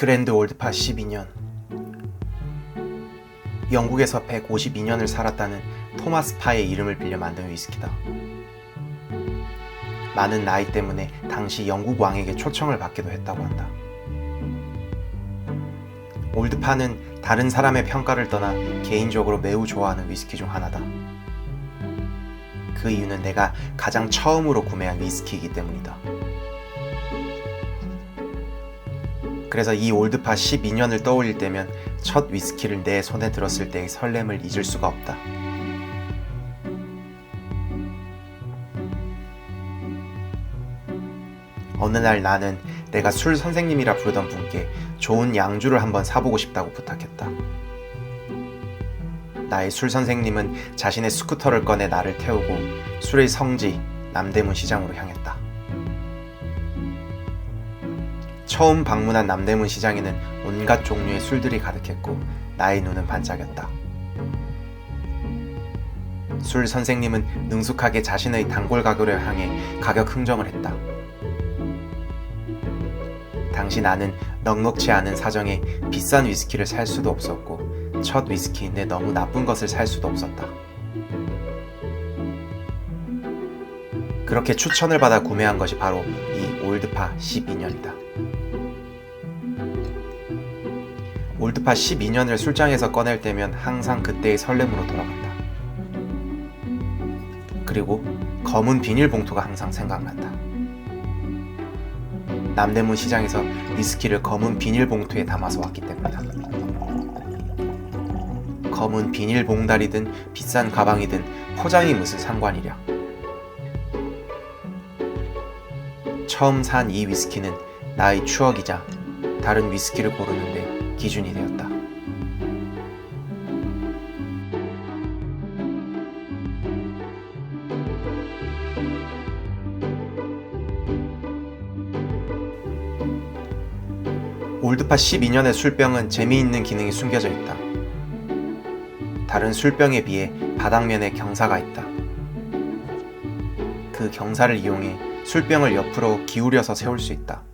그랜드 올드파 12년 영국에서 152년을 살았다는 토마스 파의 이름을 빌려 만든 위스키다. 많은 나이 때문에 당시 영국 왕에게 초청을 받기도 했다고 한다. 올드파는 다른 사람의 평가를 떠나 개인적으로 매우 좋아하는 위스키 중 하나다. 그 이유는 내가 가장 처음으로 구매한 위스키이기 때문이다. 그래서 이 올드파 12년을 떠올릴 때면 첫 위스키를 내 손에 들었을 때의 설렘을 잊을 수가 없다. 어느 날 나는 내가 술 선생님이라 부르던 분께 좋은 양주를 한번 사보고 싶다고 부탁했다. 나의 술 선생님은 자신의 스쿠터를 꺼내 나를 태우고 술의 성지 남대문 시장으로 향했다. 처음 방문한 남대문 시장에는 온갖 종류의 술들이 가득했고 나의 눈은 반짝였다. 술 선생님은 능숙하게 자신의 단골 가게를 향해 가격 흥정을 했다. 당시 나는 넉넉치 않은 사정에 비싼 위스키를 살 수도 없었고 첫 위스키인데 너무 나쁜 것을 살 수도 없었다. 그렇게 추천을 받아 구매한 것이 바로 이 올드파 12년이다. 올드파 12년을 술장에서 꺼낼 때면 항상 그때의 설렘으로 돌아간다. 그리고 검은 비닐봉투가 항상 생각난다. 남대문 시장에서 위스키를 검은 비닐봉투에 담아서 왔기 때문이다. 검은 비닐봉다리든 비싼 가방이든 포장이 무슨 상관이랴. 처음 산 이 위스키는 나의 추억이자 다른 위스키를 고르는데 기준이 되었다. 올드파 12년의 술병은 재미있는 기능이 숨겨져 있다. 다른 술병에 비해 바닥면에 경사가 있다. 그 경사를 이용해 술병을 옆으로 기울여서 세울 수 있다.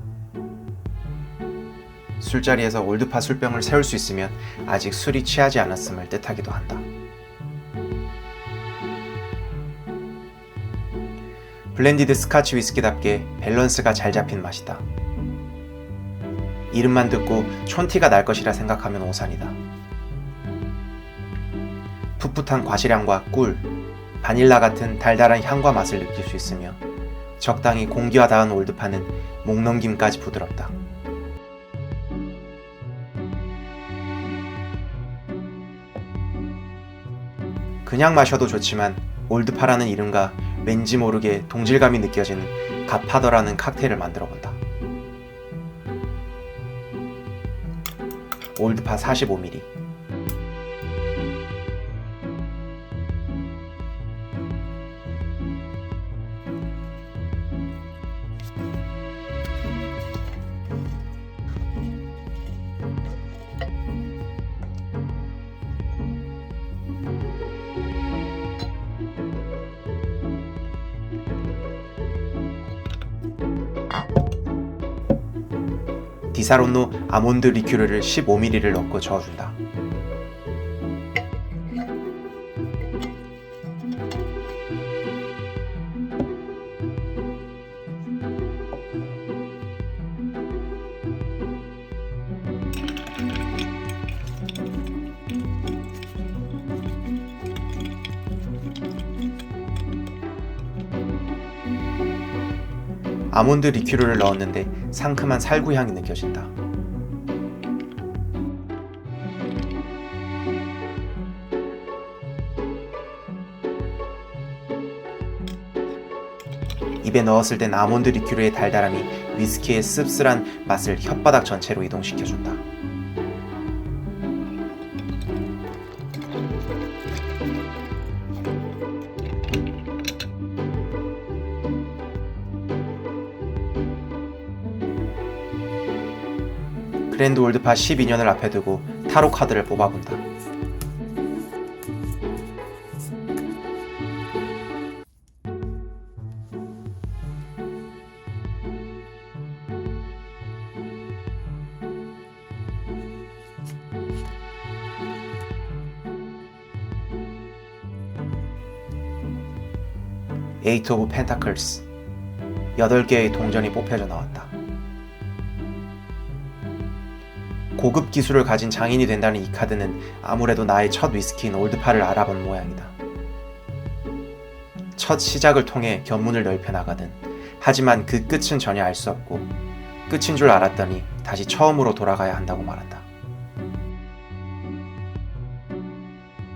술자리에서 올드파 술병을 세울 수 있으면 아직 술이 취하지 않았음을 뜻하기도 한다. 블렌디드 스카치 위스키답게 밸런스가 잘 잡힌 맛이다. 이름만 듣고 촌티가 날 것이라 생각하면 오산이다. 풋풋한 과실향과 꿀, 바닐라 같은 달달한 향과 맛을 느낄 수 있으며 적당히 공기와 닿은 올드파는 목 넘김까지 부드럽다. 그냥 마셔도 좋지만 올드파라는 이름과 왠지 모르게 동질감이 느껴지는 갓파더라는 칵테일을 만들어 본다. 올드파 45ml. 디사론노 아몬드 리큐르를 15ml를 넣고 저어준다. 아몬드 리큐르를 넣었는데 상큼한 살구 향이 느껴진다. 입에 넣었을 땐 아몬드 리큐르의 달달함이 위스키의 씁쓸한 맛을 혓바닥 전체로 이동시켜준다. 그랜드 월드파 12년을 앞에 두고 타로 카드를 뽑아본다. 에이트 오브 펜타클스 8개의 동전이 뽑혀져 나왔다. 고급 기술을 가진 장인이 된다는 이 카드는 아무래도 나의 첫 위스키인 올드파를 알아본 모양이다. 첫 시작을 통해 견문을 넓혀 나가든 하지만 그 끝은 전혀 알 수 없고 끝인 줄 알았더니 다시 처음으로 돌아가야 한다고 말한다.